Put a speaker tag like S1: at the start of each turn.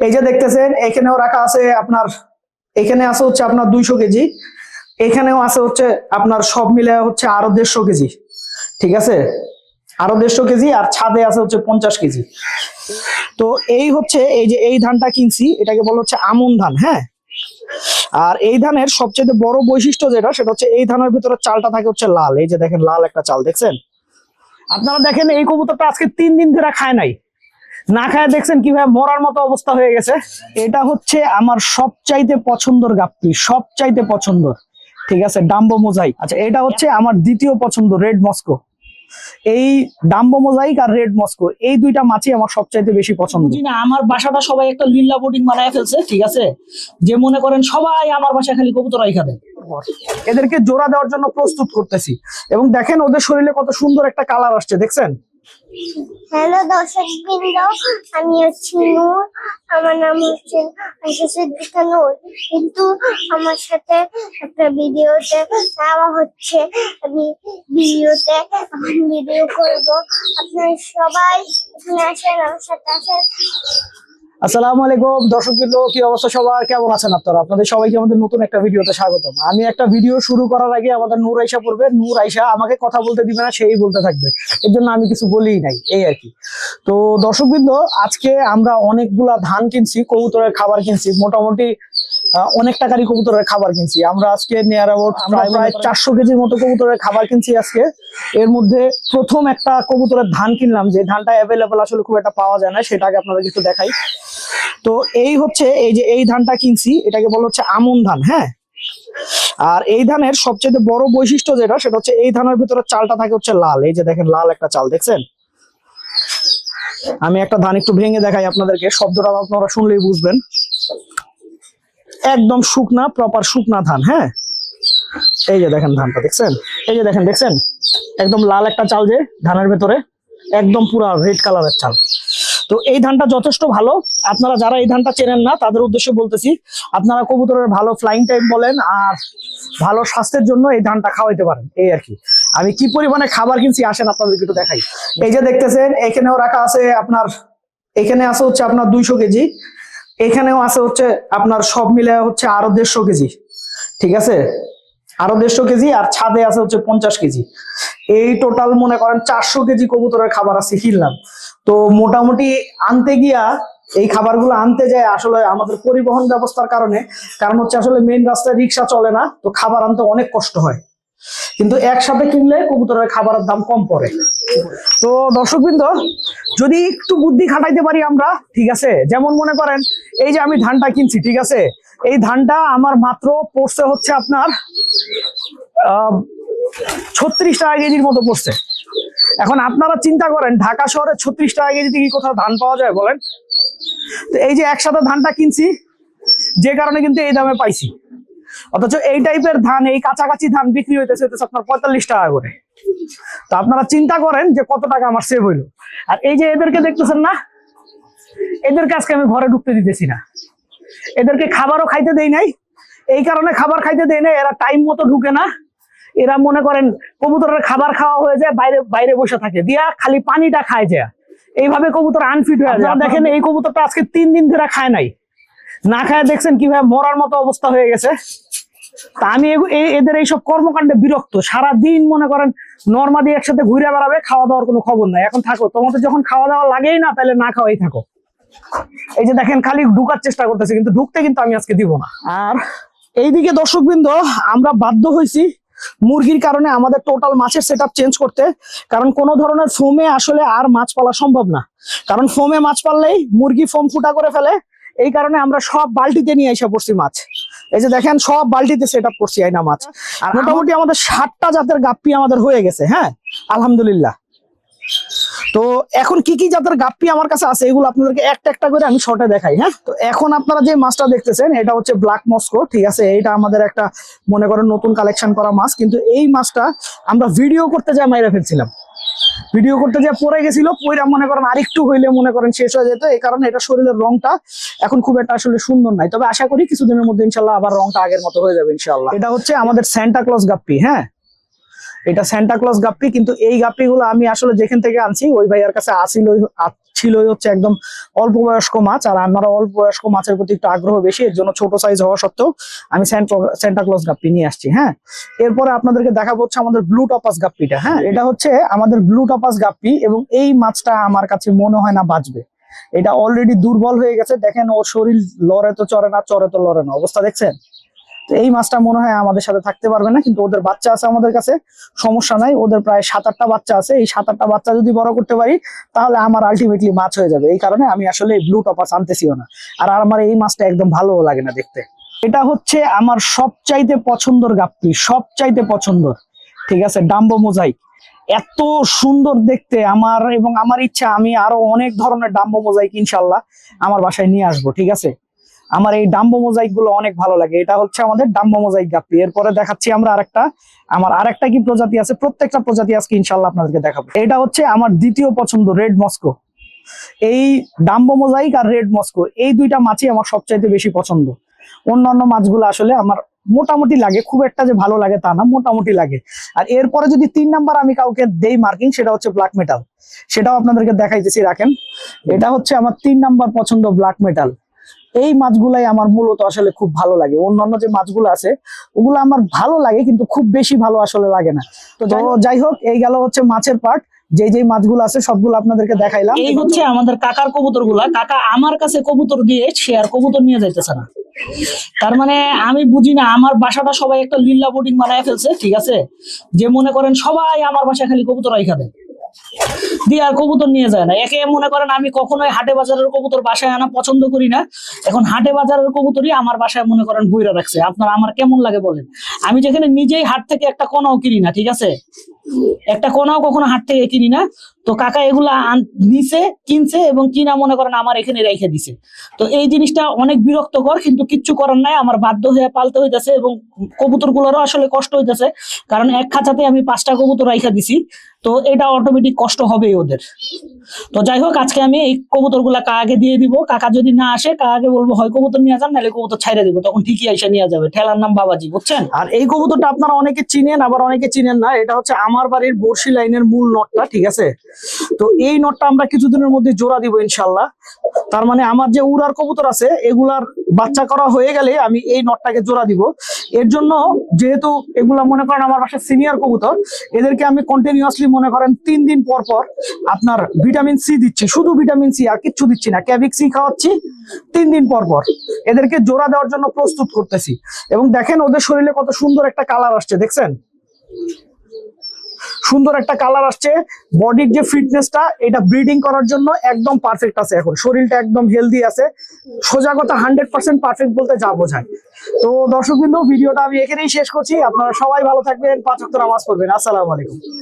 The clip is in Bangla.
S1: এই যে দেখতেছেন, এখানেও রাখা আছে আপনার, এখানে আছে হচ্ছে আপনার দুইশো কেজি, এখানেও আছে হচ্ছে আপনার সব মিলে হচ্ছে আরও দেড়শো কেজি, ঠিক আছে? আরও দেড়শো কেজি আর ছাদে আছে হচ্ছে পঞ্চাশ কেজি। তো এই হচ্ছে, এই যে এই ধানটা কিনছি, এটাকে বলা হচ্ছে আমন ধান হ্যাঁ? আর এই ধানের সবচেয়ে বড় বৈশিষ্ট্য যেটা, সেটা হচ্ছে এই ধানের ভিতরে চালটা থাকে হচ্ছে লাল। এই যে দেখেন, লাল একটা চাল, দেখছেন? আপনারা দেখেন, এই কবুতরটা আজকে তিন দিন ধরে খায় নাই। না খায় দেখছেন কি কীভাবে মরার মতো অবস্থা হয়ে গেছে? এটা হচ্ছে আমার সবচাইতে পছন্দর গাপ্পি সবচাইতে পছন্দর ঠিক আছে ডাম্বো মোজাইক। আচ্ছা এটা হচ্ছে আমার দ্বিতীয় পছন্দ রেড মস্কো। এই ডাম্বো মোজাইক আর রেড মস্কো এই দুইটা মাছই আমার সবচাইতে বেশি পছন্দ। না আমার বাসাটা সবাই একটা লিল্লা বোটিং বানায় ফেলছে ঠিক আছে? যে মনে করেন সবাই আমার বাসায় খালি কবুতরাই খাবে এদেরকে জোড়া দেওয়ার জন্য প্রস্তুত করতেছি। এবং দেখেন ওদের শরীরে কত সুন্দর একটা কালার আসছে দেখছেন?
S2: হ্যালো দর্শক বৃন্দ আমি হচ্ছি নূর। আমার নাম হচ্ছে আয়শা সিদ্দিকা নূর। কিন্তু আমার সাথে একটা ভিডিওতে দেওয়া হচ্ছে। আমি ভিডিওতে ভিডিও করব। আপনারা সবাই এখানে আসেন, আমার সাথে আসেন।
S1: আসসালামু আলাইকুম। দর্শক বৃন্দ কি অবস্থা সবার? কেমন আছেন আপনারা? আপনাদের সবাইকে আমাদের নতুন একটা ভিডিওতে স্বাগতম। আমি একটা ভিডিও শুরু করার আগে আমাদের নূর আইসা পড়বে। নূর আইসা আমাকে কথা বলতে দিবে না সেই বলতে থাকবে। এর জন্য আমি কিছু বলিই নাই এই আর কি। তো দর্শক বৃন্দ আজকে আমরা অনেকগুলা ধান কিনছি কবুতরের খাবার কিনছি। মোটামুটি অনেক টাকারই কবুতরের খাবার কিনছি। আমরা আজকে নিয়ার অ্যাবাউট প্রায় চারশো কেজির মতো কবুতরের খাবার কিনছি আজকে। এর মধ্যে প্রথম একটা কবুতরের ধান কিনলাম। যে ধানটা অ্যাভেলেবল আসলে খুব একটা পাওয়া যায় না সেটাকে আপনাদের একটু দেখাই। তো এই হচ্ছে, এই যে এই ধানটা কিনছি, এটাকে বলা হচ্ছে আমন ধান হ্যাঁ? আর এই ধানের সবচেয়ে বড় বৈশিষ্ট্য যেটা, সেটা হচ্ছে এই ধানের ভিতরে চালটা থাকে হচ্ছে লাল। এই যে দেখেন, লাল একটা চাল, দেখছেন? আমি একটা ধান একটু ভেঙে দেখাই আপনাদেরকে, শব্দটা আপনারা শুনলেই বুঝবেন। একদম শুকনা প্রপার শুকনা ধান হ্যাঁ? এই যে দেখেন ধানটা, দেখছেন? এই যে দেখেন, দেখছেন? একদম লাল একটা চাল যে, ধানের ভেতরে, একদম পুরা রেড কালারের চাল। তো এই ধানটা যথেষ্ট ভালো। আপনারা যারা এই ধানটা চেনেন না, তাদের উদ্দেশ্যে বলতেছি, আপনারা কবুতরের ভালো ফ্লাইং টাইম বলেন আর ভালো স্বাস্থ্যের জন্য এই ধানটা খাওয়াইতে পারেন, এই আর কি। আমি কি পরিমাণে খাবার কিনছি, আসেন আপনাদেরকে একটু দেখাই। এই যে দেখতেছেন, এখানেও রাখা আছে আপনার, এখানে আছে হচ্ছে আপনার দুইশো কেজি, এখানেও আছে হচ্ছে আপনার সব মিলে হচ্ছে আরও দেড়শো কেজি, ঠিক আছে? আরও দেড়শো কেজি আর ছাদে আছে হচ্ছে পঞ্চাশ কেজি। এই টোটাল মনে করেন চারশো কেজি কবুতরের খাবার আছে কিনলাম তো মোটামুটি আনতে গিয়া এই খাবারগুলো আনতে যায় আসলে আমাদের পরিবহন ব্যবস্থার কারণে। কারণ হচ্ছে আসলে মেইন রাস্তায় রিক্সা চলে না, তো খাবার আনতে অনেক কষ্ট হয়। কিন্তু একসাথে কিনলে কবুতরের খাবারের দাম কম পড়ে। তো দর্শকবৃন্দ, যদি একটু বুদ্ধি খাটাইতে পারি আমরা, ঠিক আছে? যেমন মনে করেন, এই যে আমি ধানটা কিনছি, ঠিক আছে? এই ধানটা আমার মাত্র পড়ছে হচ্ছে আপনার, আহ, ছত্রিশ টাকা কেজির মতো পড়ছে। এখন আপনারা চিন্তা করেন, ঢাকা শহরে ছত্রিশ টাকা কেজিতে কি কোথাও ধান পাওয়া যায় বলেন? তো এই যে একসাথে ধানটা কিনছি, যে কারণে কিন্তু এই দামে পাইছি। অথচ এই টাইপের ধান, এই কাছাকাছি ধান বিক্রি হইতেছে আপনার পঁয়তাল্লিশ টাকা করে। তো আপনারা চিন্তা করেন যে কত টাকা আমার সেভ হইল। আর এই যে এদেরকে দেখতেছেন না, এদেরকে আজকে আমি ঘরে ঢুকতে দিতেছি না। এদেরকে খাবারও খাইতে দেই নাই। এই কারণে খাবার খাইতে দেই নাই, এরা টাইম মতো ঢুকে না। এরা মনে করেন কবুতরের খাবার খাওয়া হয়ে যায় বাইরে বাইরে বসে থাকে। দিয়া খালি পানিটা খায় যায় এইভাবে কবুতর আনফিট হয়ে যায়। দেখেন এই কবুতরটা আজকে তিন দিন ধরে খায় নাই। না খায় দেখছেন কীভাবে মরার মতো অবস্থা হয়ে গেছে। তা আমি এদের এইসব কর্মকাণ্ডে বিরক্ত। সারা দিন মনে করেন নর্মাদি একসাথে ঘুরে বেড়াবে খাওয়া দাওয়ার কোনো খবর নাই। এখন থাকো তোমাদের যখন খাওয়া দাওয়া লাগেই না তাহলে না খাওয়াই থাকো। এই যে দেখেন খালি ঢুকার চেষ্টা করতেছে কিন্তু ঢুকতে কিন্তু আমি আজকে দিব না। আর এইদিকে দর্শকবৃন্দ আমরা বাধ্য হয়েছি মুরগির কারণে আমাদের টোটাল মাছের সেট চেঞ্জ করতে কারণ কোনো ধরনের ফোমে আসলে আর মাছ পালা সম্ভব না। কারণ ফোমে মাছ পাললেই মুরগি ফোম ফুটা করে ফেলে এই কারণে আমরা সব বালতিতে নিয়ে এসে পড়ছি মাছ। এই যে দেখেন সব বালতিতে সেট আপ করছি আইনা মাছ। আর মোটামুটি আমাদের ষাটটা জাতের গাপ্পি আমাদের হয়ে গেছে হ্যাঁ? আলহামদুলিল্লাহ। তো এখন কি কি জাতের গাপ্পি আমার কাছে আছে, এগুলো আপনাদেরকে একটা একটা করে আমি শর্টে দেখাই হ্যাঁ? তো এখন আপনারা যে মাছটা দেখতেছেন, এটা হচ্ছে ব্ল্যাক মস্কো ঠিক আছে? এটা আমাদের একটা, মনে করেন, নতুন কালেকশন করা মাছ কিন্তু এই মাছটা আমরা ভিডিও করতে যা মাইরা ফেলছিলাম। ভিডিও করতে যা পরে গেছিল পয়রা মনে করেন আরেকটু হইলে মনে করেন শেষ হয়ে যেত এই কারণে এটা শরীরের রংটা এখন খুব একটা আসলে সুন্দর নাই। তবে আশা করি কিছুদিনের মধ্যে ইনশাল্লাহ আবার রংটা আগের মতো হয়ে যাবে ইনশাল্লাহ। এটা হচ্ছে আমাদের স্যান্টা ক্লজ গাপ্পি হ্যাঁ? এটা স্যান্টা ক্লজ গাপ্পি কিন্তু এই গাপ্পি গুলো আমি আসলে যেখান থেকে আনছি ওই ভাইয়ার কাছে আসিল ছিলই হচ্ছে একদম অল্প বয়স্ক মাছ আর আপনারা অল্প বয়স্ক মাছের প্রতি একটু আগ্রহ বেশি এর জন্য ছোট সাইজ হওয়া সত্ত্বেও আমি সেন্টা ক্লজ গাপ্পি নিয়ে আসছি হ্যাঁ? এরপরে আপনাদেরকে দেখাবো হচ্ছে আমাদের ব্লু টপাস গাপ্পিটা হ্যাঁ? এটা হচ্ছে আমাদের ব্লু টপাস গাপ্পি এবং এই মাছটা আমার কাছে মনে হয় না বাঁচবে। এটা অলরেডি দুর্বল হয়ে গেছে দেখেন ওর শরীর লড়ে তো চড়ে না চড়ে তো লড়ে না অবস্থা দেখছেন? এই মাছটা মনে হয় আমাদের সাথে থাকতে পারবে না, কিন্তু ওদের বাচ্চা আছে আমাদের কাছে, সমস্যা নাই, ওদের প্রায় সাত আটটা বাচ্চা আছে, এই সাত আটটা বাচ্চা যদি বড় করতে পারি, তাহলে আমার আলটিমেটলি মাছ হয়ে যাবে, এই কারণে আমি আসলে ব্লু টপাস আনতেছিও না, আর আমার এই মাছটা একদম ভালো লাগে না দেখতে। এটা হচ্ছে আমার সবচাইতে পছন্দর গাপ্পি, সবচাইতে পছন্দর, ঠিক আছে, ডাম্বো মোজাইক। এত সুন্দর দেখতে, আমার এবং আমার ইচ্ছা, আমি আরও অনেক ধরনের ডাম্বো মোজাইক ইনশাল্লাহ আমার বাসায় নিয়ে আসব, ঠিক আছে? আমার এই ডাম্বো মোজাইকগুলো অনেক ভালো লাগে। এটা হচ্ছে আমাদের ডাম্বো মোজাইক গাপ্পি। এরপরে দেখাচ্ছি আমরা আরেকটা। আমার আরেকটা কি প্রজাতি আছে? প্রত্যেকটা প্রজাতি আজকে ইনশাল্লাহ আপনাদেরকে দেখাবো। এটা হচ্ছে আমার দ্বিতীয় পছন্দ, রেড মস্কো। এই ডাম্বো মোজাইক আর রেড মস্কো, এই দুইটা মাছই আমার সবচাইতে বেশি পছন্দ। অন্যান্য মাছগুলো আসলে আমার মোটামুটি লাগে, খুব একটা যে ভালো লাগে তা না, মোটামুটি লাগে। আর এরপরে যদি তিন নাম্বার আমি কাউকে দেই মার্কিং, সেটা হচ্ছে ব্ল্যাক মেটাল। সেটাও আপনাদেরকে দেখাইতেছি, রাখেন। এটা হচ্ছে আমার তিন নাম্বার পছন্দ ব্ল্যাক মেটাল। এই মাছগুলাই আমার মূলত আসলে খুব ভালো লাগে। অন্যান্য যে মাছগুলো আছে ওগুলো আমার ভালো লাগে কিন্তু খুব বেশি ভালো আসলে লাগে না। তো যাই- হোক। এই গেল হচ্ছে মাছের পার্ট যে যে মাছগুলো আছে সবগুলো আপনাদেরকে দেখাইলাম।
S3: এই হচ্ছে আমাদের কাকার কবুতরগুলা কাকা আমার কাছে কবুতর দিয়ে সে আর কবুতর নিয়ে যাইতেছে না। তার মানে আমি বুঝি না আমার বাসাটা সবাই একটা লিল্লা বোর্ডিং বানায় ফেলছে ঠিক আছে? যে মনে করেন সবাই আমার বাসায় খালি কবুতর রাইখা দেয়। দিয়ে আর কবুতর নিয়ে যায় না। একে মনে করেন আমি কখনোই হাটে বাজারের কবুতর বাসায় আনা পছন্দ করি না। এখন হাটে বাজারের কবুতরই আমার বাসায় মনে করেন বইরা রাখছে। আপনার আমার কেমন লাগে বলেন? আমি যেখানে নিজেই হাট থেকে একটা কোনাও কিনি না, ঠিক আছে? একটা কোনাও কখনো হাট থেকে কিনি না। তো কাকা এগুলা নিছে, কিনছে এবং কিনা মনে করেন আমার এখানে রেখে দিছে। তো এই জিনিসটা অনেক বিরক্তকর কিন্তু কিচ্ছু করার নাই, আমার বাধ্য হয়ে পালতে হইতেছে এবং কবুতর গুলোরও আসলে কষ্ট হইতেছে। কারণ এক খাঁচাতে আমি পাঁচটা কবুতর রাইখা দিছি, তো এটা অটোমেটিক কষ্ট হবেই ওদের। তো যাই হোক, আজকে আমি এই কবুতরগুলা কাকাকে দিয়ে দিব। কাকা যদি না আসে, কাকাকে বলব, হয় কবুতর নিয়ে যান, নাহলে কবুতর ছাইড়ে দিব। তখন ঠিকই এসে নিয়ে যাবে। ঠেলার নাম বাবাজি, বুঝছেন?
S1: আর এই কবুতরটা আপনারা অনেকে চিনেন, আবার অনেকে চিনেন না, এটা হচ্ছে আমার বাড়ির বর্ষি লাইনের মূল নটটা, ঠিক আছে? তো এই নটটা আমরা কিছুদিনের মধ্যে জোড়া দিব ইনশাল্লাহ তার মানে আমার যে উড়ার কবুতর আছে, এগুলার বাচ্চা করা হয়ে গেলে আমি এই নটটাকে জোড়া দিব। এর জন্য যেহেতু এগুলা মনে করেন আমার বাসায় সিনিয়র কবুতর, এদেরকে আমি কন্টিনিউয়াসলি মনে করেন তিন দিন পর পর আপনার ভিটামিন সি দিচ্ছি। শুধু ভিটামিন সি আর কিচ্ছু দিচ্ছি না, ক্যাভিক সি খাওয়াচ্ছি তিন দিন পর পর। এদেরকে জোড়া দেওয়ার জন্য প্রস্তুত করতেছি। এবং দেখেন ওদের শরীরে কত সুন্দর একটা কালার আসছে, দেখছেন? সুন্দর একটা কালার আসছে। বডির যে ফিটনেসটা এটা ব্রিডিং করার জন্য একদম পারফেক্ট আছে এখন। শরীরটা একদম হেলদি আছে। সোজা কথা হান্ড্রেড পার্সেন্ট পারফেক্ট বলতে যা বোঝায়। তো দর্শক বিন্দু ভিডিওটা আমি এখানেই শেষ করছি। আপনারা সবাই ভালো থাকবেন। পাঁচ নামাজ পড়বেন। আসসালামু আলাইকুম।